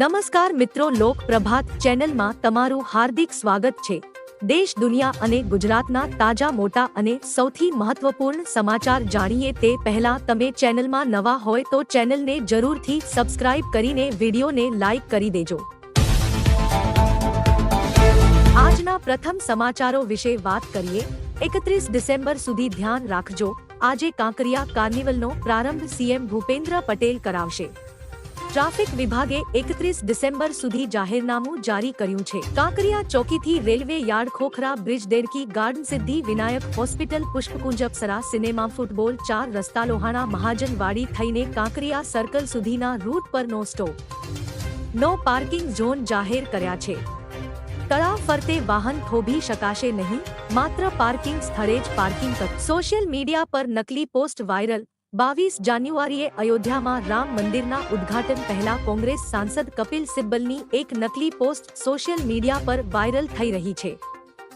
નમસ્કાર મિત્રો, લોક પ્રભાત ચેનલમાં તમારું હાર્દિક સ્વાગત છે. દેશ, દુનિયા અને ગુજરાતના તાજા, મોટા અને સૌથી મહત્વપૂર્ણ સમાચાર જાણીએ તે પહેલા તમે ચેનલમાં નવા હોય તો ચેનલને જરૂરથી સબસ્ક્રાઇબ કરીને વિડીયોને લાઇક કરી દેજો. આજના પ્રથમ સમાચારો વિશે વાત કરીએ. એકત્રીસ ડિસેમ્બર સુધી ધ્યાન રાખજો. આજે કાંકરિયા કાર્નિવલનો પ્રારંભ સીએમ ભૂપેન્દ્ર પટેલ કરાવશે. ટ્રાફિક વિભાગે એકત્રીસ ડિસેમ્બર સુધી જાહેરનામું જારી કર્યું છે. કાંકરિયા ચોકીથી railway yard Khokhra bridge દેરકી garden Siddhi Vinayak hospital Pushpakunj Apsara cinema football ચાર રસ્તા લોહાણા મહાજનવાડી થઈને કાંકરિયા સર્કલ સુધીના રૂટ પર no stop. No parking zone જાહેર કર્યા છે. તળાવ ફરતે વાહન થોભી શકાશે નહીં, માત્ર પાર્કિંગ સ્થળે જ પાર્કિંગ કર. સોશિયલ મીડિયા પર નકલી પોસ્ટ વાયરલ બાવીસ જાન્યુઆરીએ અયોધ્યામાં રામ મંદિરના ઉદ્ઘાટન પહેલા કોંગ્રેસ સાંસદ કપિલ સિબ્બલની એક નકલી પોસ્ટ સોશિયલ મીડિયા પર વાયરલ થઈ રહી છે.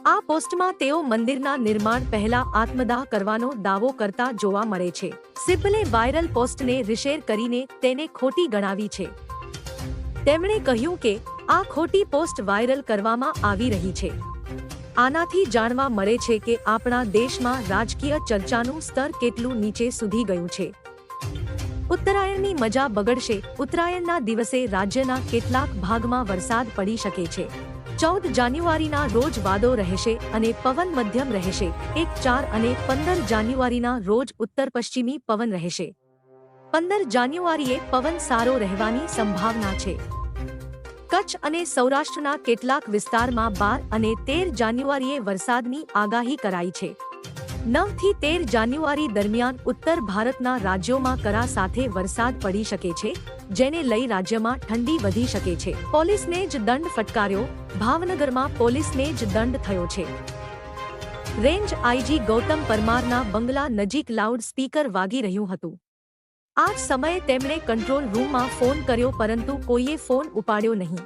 આ પોસ્ટમાં તેઓ મંદિરના નિર્માણ પહેલા આત્મદાહ કરવાનો દાવો કરતા જોવા મળે છે. સિબ્બલે વાયરલ પોસ્ટને રિશેર કરીને તેને ખોટી ગણાવી છે. તેમણે કહ્યું કે આ ખોટી પોસ્ટ વાયરલ કરવામાં આવી રહી છે. આનાથી જાણવા મળે છે કે આપણા દેશમાં રાજકીય ચર્ચાનું સ્તર કેટલું નીચે સુધી ગયું છે. ઉત્તરાયણની મજા બગડશે. ઉત્તરાયણના દિવસે રાજ્યના કેટલાક ભાગમાં વરસાદ પડી શકે છે. ચૌદ જાન્યુઆરીના રોજ વાદો રહેશે અને પવન મધ્યમ રહેશે. એક ચાર અને પંદર જાન્યુઆરીના રોજ ઉત્તર પશ્ચિમી પવન રહેશે. પંદર જાન્યુઆરીએ પવન સારો રહેવાની સંભાવના છે. કચ્છ અને સૌરાષ્ટ્રના કેટલાક વિસ્તારમાં બાર અને તેર જાન્યુઆરીએ વરસાદની આગાહી કરાઈ છે. નવથી તેર જાન્યુઆરી દરમિયાન ઉત્તર ભારતના રાજ્યોમાં કરા સાથે વરસાદ પડી શકે છે, જેને લઈ રાજ્યમાં ઠંડી વધી શકે છે. પોલીસને જ દંડ ફટકાર્યો, ભાવનગરમાં પોલીસને જ દંડ થયો છે. રેન્જ આઈજી ગૌતમ પરમારના બંગલા નજીક લાઉડ સ્પીકર વાગી રહ્યું હતું. આ જ સમયે તેમણે કંટ્રોલ રૂમમાં ફોન કર્યો પરંતુ કોઈએ ફોન ઉપાડ્યો નહીં.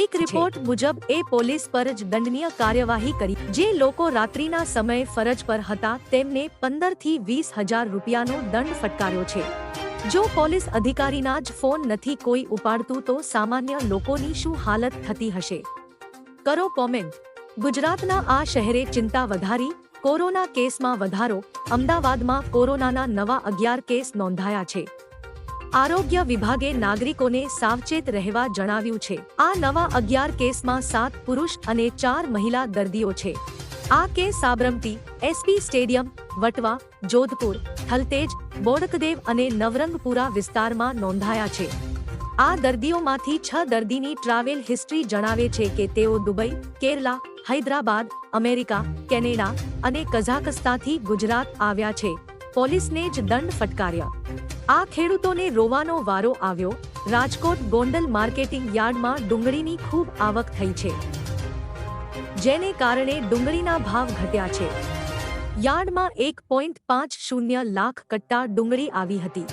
એક રિપોર્ટ મુજબ એ પોલીસ પર જ દંડનીય કાર્યવાહી કરી. જે લોકો રાત્રિના સમયે ફરજ પર હતા તેમને પંદરથી વીસ હજાર રૂપિયાનો દંડ ફટકાર્યો છે. જો પોલીસ અધિકારીના જ ફોન નથી કોઈ ઉપાડતું તો સામાન્ય લોકોની શું હાલત થતી હશે? કરો કોમેન્ટ. ગુજરાતના આ શહેરે ચિંતા વધારી કોરોના કેસમાં વધારો, અમદાવાદમાં કોરોનાના નવા અગિયાર કેસ નોંધાયા છે. આરોગ્ય વિભાગે નાગરિકોને સાવચેત રહેવા જણાવ્યું છે. આ નવા અગિયાર કેસમાં સાત પુરુષ અને ચાર મહિલા દર્દીઓ છે. આ case Sabarmati, SP stadium, Vatva, Jodhpur, Thaltej, Bodakdev અને નવરંગપુરા વિસ્તારમાં નોંધાયા છે. આ દર્દીઓમાંથી છ દર્દીની ટ્રાવેલ હિસ્ટ્રી જણાવે છે કે તેઓ Dubai, Kerala Hyderabad, America, Canada અને કઝાકસ્તાનથી ગુજરાત આવ્યા છે. પોલીસને જ દંડ ફટકાર્યા. આ ખેડૂતોને રોવાનો વારો આવ્યો. રાજકોટ ગોંડલ માર્કેટિંગ યાર્ડમાં ડુંગળીની ખૂબ આવક થઈ છે. જેને કારણે ડુંગળીના ભાવ ઘટ્યા છે. યાર્ડમાં એક પોઈન્ટ પાંચ શૂન્ય લાખ કટ્ટા ડુંગળી આવી હતી.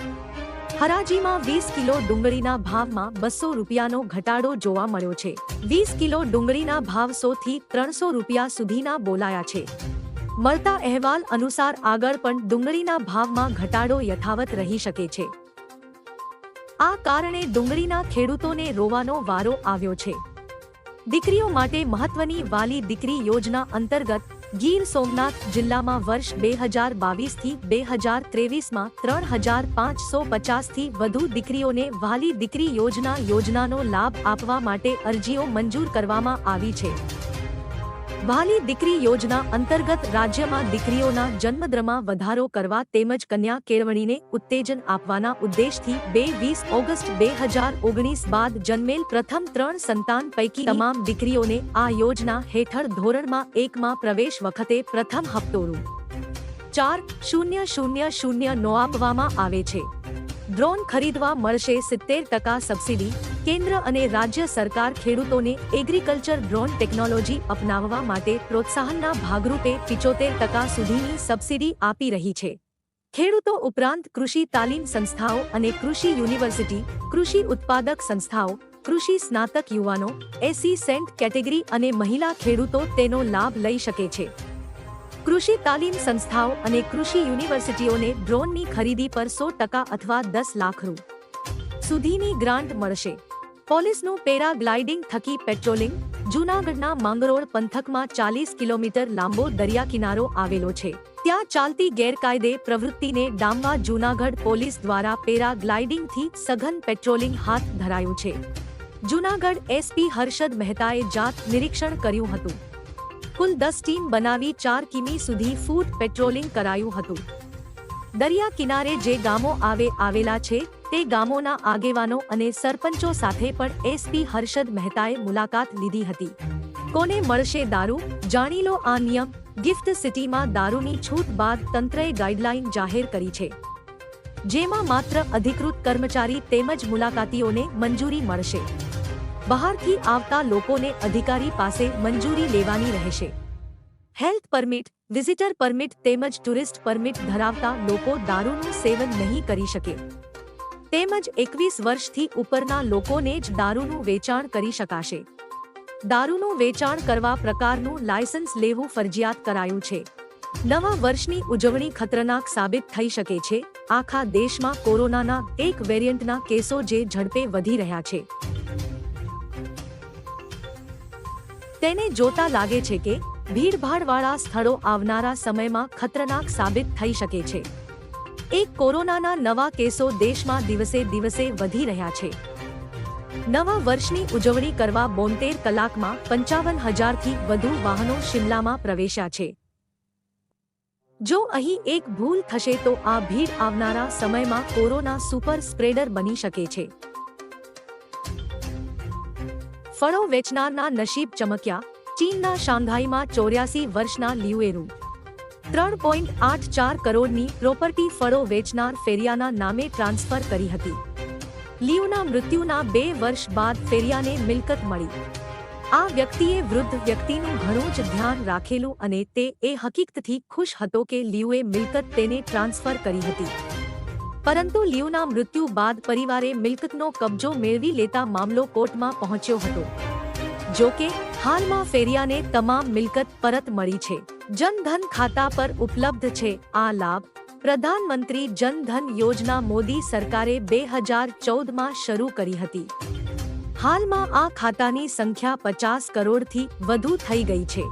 હરાજીમાં વીસ કિલો ડુંગળીના ભાવમાં બસો રૂપિયાનો ઘટાડો જોવા મળ્યો છે. વીસ કિલો ડુંગળીના ભાવ સો થી ત્રણસો રૂપિયા સુધીના બોલાયા છે. મળતા અહેવાલ અનુસાર આગળ પણ ડુંગળીના ભાવમાં ઘટાડો યથાવત રહી શકે છે. આ કારણે ડુંગળીના ખેડૂતોને રોવાનો વારો આવ્યો છે. દીકરીઓ માટે મહત્વની વાલી દીકરી યોજના અંતર્ગત ગીર સોમનાથ જિલ્લામાં વર્ષ બે હજાર બાવીસથી બે હજાર ત્રેવીસમાં ત્રણ હજાર પાંચસો પચાસથી વધુ દીકરીઓને વાલી દીકરી યોજના યોજનાનો લાભ આપવા માટે અરજીઓ મંજૂર કરવામાં આવી છે. વાલી દીકરી યોજના અંતર્ગત રાજ્યમાં દીકરીઓના જન્મદરમાં વધારો કરવા તેમજ કન્યા કેળવણીને ઉત્તેજન આપવાના ઉદ્દેશથી બે વીસ ઓગસ્ટ બે હજાર ઓગણીસ બાદ જન્મેલ પ્રથમ ત્રણ સંતાન પૈકી તમામ દીકરીઓને આ યોજના હેઠળ ધોરણમાં એકમાં પ્રવેશ વખતે પ્રથમ હપ્તો રૂ ચાર શૂન્ય શૂન્ય શૂન્ય નો આપવામાં આવે છે. ડ્રોન ખરીદવા મળશે સિત્તેર ટકા સબસિડી, કેન્દ્ર અને રાજ્ય સરકાર ખેડૂતોને એગ્રીકલ્ચર ડ્રોન ટેકનોલોજી અપનાવવા માટે પ્રોત્સાહનના ભાગરૂપે પિચોતેર ટકા સુધીની સબસિડી આપી રહી છે. ખેડૂતો ઉપરાંત કૃષિ તાલીમ સંસ્થાઓ અને કૃષિ યુનિવર્સિટી, કૃષિ ઉત્પાદક સંસ્થાઓ, કૃષિ સ્નાતક યુવાનો, એસી સેન્ટ કેટેગરી અને મહિલા ખેડૂતો તેનો લાભ લઈ શકે છે. કૃષિ તાલીમ સંસ્થાઓ અને કૃષિ યુનિવર્સિટીઓને ડ્રોનની ખરીદી પર સો ટકા અથવા દસ લાખ રૂ. સુધીની ગ્રાન્ટ મળશે. પોલીસનું પેરાગ્લાઇડિંગ થકી પેટ્રોલિંગ, જૂનાગઢના માંગરોળ પંથકમાં ચાલીસ કિલોમીટર લાંબો દરિયા કિનારો આવેલો છે. ત્યાં ચાલતી ગેરકાયદે પ્રવૃત્તિને ડામવા જૂનાગઢ પોલીસ દ્વારા પેરાગ્લાઇડિંગથી સઘન પેટ્રોલિંગ હાથ ધરાયું છે. જૂનાગઢ એસપી હર્ષદ મહેતાએ જાત નિરીક્ષણ કર્યું હતું. કુલ દસ ટીમ બનાવી ચાર કિમી સુધી ફૂટ પેટ્રોલિંગ કરાયું હતું. દરિયા કિનારે જે ગામો આવે આવેલા છે, તે ગામોના આગેવાનો અને સરપંચો સાથે પણ એસપી હર્ષદ મહેતાએ મુલાકાત લીધી હતી. કોને મળશે દારૂ? જાણી લો આ નિયમ. ગિફ્ટ સિટીમાં દારૂની છૂટ બાદ તંત્રએ ગાઈડલાઈન જાહેર કરી છે. જેમાં માત્ર અધિકૃત કર્મચારી તેમજ મુલાકાતીઓને મંજૂરી મળશે. બહારથી આવતા લોકોને અધિકારી પાસે મંજૂરી લેવાની રહેશે. હેલ્થ પરમિટ, વિઝિટર પરમિટ તેમજ ટુરિસ્ટ પરમિટ ધરાવતા લોકો દારૂનું સેવન નહીં કરી શકે. તેમજ એકવીસ વર્ષથી ઉપરના લોકોને જ દારૂનું વેચાણ કરી શકાશે. દારૂનું વેચાણ કરવા પ્રકારનું લાયસન્સ લેવું ફરજિયાત કરાયું છે. નવા વર્ષની ઉજવણી ખતરનાક સાબિત થઈ શકે છે. આખા દેશમાં કોરોનાના એક વેરિયન્ટના કેસો જે ઝડપે વધી રહ્યા છે. તેને જોતા લાગે છે કે ભીડભાડવાળા સ્થળો આવનારા સમયમાં ખતરનાક સાબિત થઈ શકે છે. એક કોરોનાના નવા કેસો દેશમાં દિવસે દિવસે વધી રહ્યા છે. નવા વર્ષની ઉજવણી કરવા બોતેર કલાકમાં પંચાવન હજારથી વધુ વાહનો શિમલામાં પ્રવેશ્યા છે. જો અહીં એક ભૂલ થશે તો આ ભીડ આવનારા સમયમાં કોરોના સુપર સ્પ્રેડર બની શકે છે. ફળો વેચનારના નસીબ ચમક્યા, ચીનના શાંઘાઈમાં ચોર્યાસી વર્ષના લિયુએરુ. ત્રણ પોઈન્ટ આઠ ચાર કરોડની પ્રોપર્ટી ફળો વેચનાર ફેરિયાના નામે ટ્રાન્સફર કરી હતી. લિયુના મૃત્યુના બે વર્ષ બાદ ફેરિયાને મિલકત મળી. આ વ્યક્તિએ વૃદ્ધ વ્યક્તિનું ઘણું જ ધ્યાન રાખેલું અને તે એ હકીકતથી ખુશ હતો કે લિયુએ મિલકત તેને ટ્રાન્સફર કરી હતી. પરંતુ લિયુના મૃત્યુ બાદ પરિવારે મિલકતનો કબજો મેળવી લેતા મામલો કોર્ટમાં પહોંચ્યો હતો. જો કે, હાલમાં ફેરિયાને તમામ મિલકત પરત મળી છે. જનધન ખાતા પર ઉપલબ્ધ છે આ લાભ. પ્રધાનમંત્રી જનધન યોજના મોદી સરકારે બે હજાર ચૌદમાં શરૂ કરી હતી. હાલમાં આ ખાતાની સંખ્યા પચાસ કરોડથી વધુ થઈ ગઈ છે.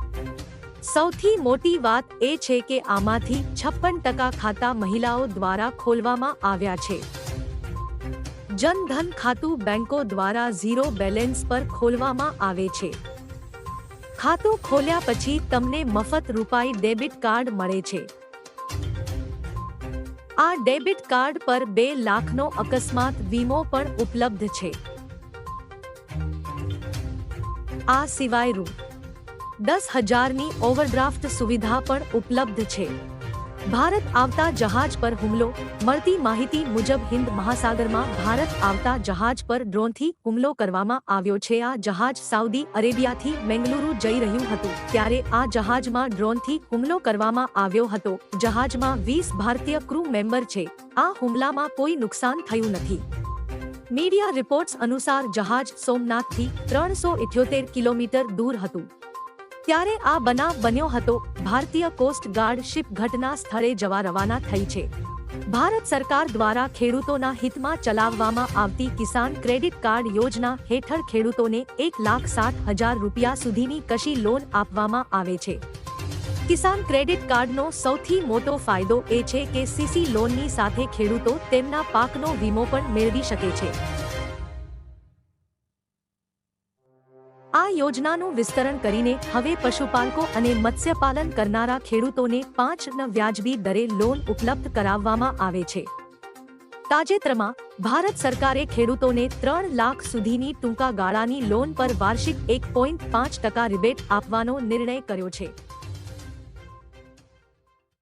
સૌથી મોટી વાત એ છે કે આમાંથી છપ્પન ટકા ખાતા મહિલાઓ દ્વારા ખોલવામાં આવ્યા છે. જનધન ખાતું બેંકો દ્વારા ઝીરો બેલેન્સ પર ખોલવામાં આવે છે. ખાતું ખોલ્યા પછી તમને મફત રૂપાઈ ડેબિટ કાર્ડ મળે છે. આ ડેબિટ કાર્ડ પર બે લાખનો અકસ્માત વીમો પણ ઉપલબ્ધ છે. આ સિવાય રૂ દસ હજારની ઓવરડ્રાફ્ટ સુવિધા પણ ઉપલબ્ધ છે. ભારત આવતા જહાજ પર હુમલો, મળતી માહિતી મુજબ હિન્દ મહાસાગરમાં ભારત આવતા જહાજ પર ડ્રોનથી હુમલો કરવામાં આવ્યો છે. આ જહાજ સાઉદી અરેબિયાથી મેંગલુરુ જઈ રહ્યું હતું, ત્યારે આ જહાજમાં ડ્રોનથી હુમલો કરવામાં આવ્યો હતો. જહાજમાં વીસ ભારતીય ક્રૂ મેમ્બર છે. આ હુમલામાં કોઈ નુકસાન થયું નથી. મીડિયા રિપોર્ટ્સ અનુસાર જહાજ સોમનાથથી ત્રણસો ઇઠ્યોતેર કિલોમીટર દૂર હતું. ત્યારે આ બનાવ બન્યો હતો. ભારતીય કોસ્ટ ગાર્ડ શિપ ઘટના સ્થળે જવા રવાના થઈ છે. ભારત સરકાર દ્વારા ખેડૂતોના હિતમાં ચલાવવામાં આવતી કિસાન ક્રેડિટ કાર્ડ યોજના હેઠળ ખેડૂતોને એક લાખ સાત હજાર રૂપિયા સુધીની કશી લોન આપવામાં આવે છે. કિસાન ક્રેડિટ કાર્ડનો સૌથી મોટો ફાયદો એ છે કે સીસી લોનની સાથે ખેડૂતો તેમના પાકનો વીમો પણ મેળવી શકે છે. આ યોજનાનું વિસ્તરણ કરીને હવે પશુપાલકો અને મત્સ્યપાલન કરનારા ખેડૂતોને પાંચ ન વ્યાજબી દરે લોન ઉપલબ્ધ કરાવવામાં આવે છે. તાજેતરમાં, ભારત સરકારે ખેડૂતોને ત્રણ લાખ સુધીની ટૂંકા ગાળાની લોન પર વાર્ષિક એક પોઈન્ટ પાંચ ટકા રિબેટ આપવાનો નિર્ણય કર્યો છે.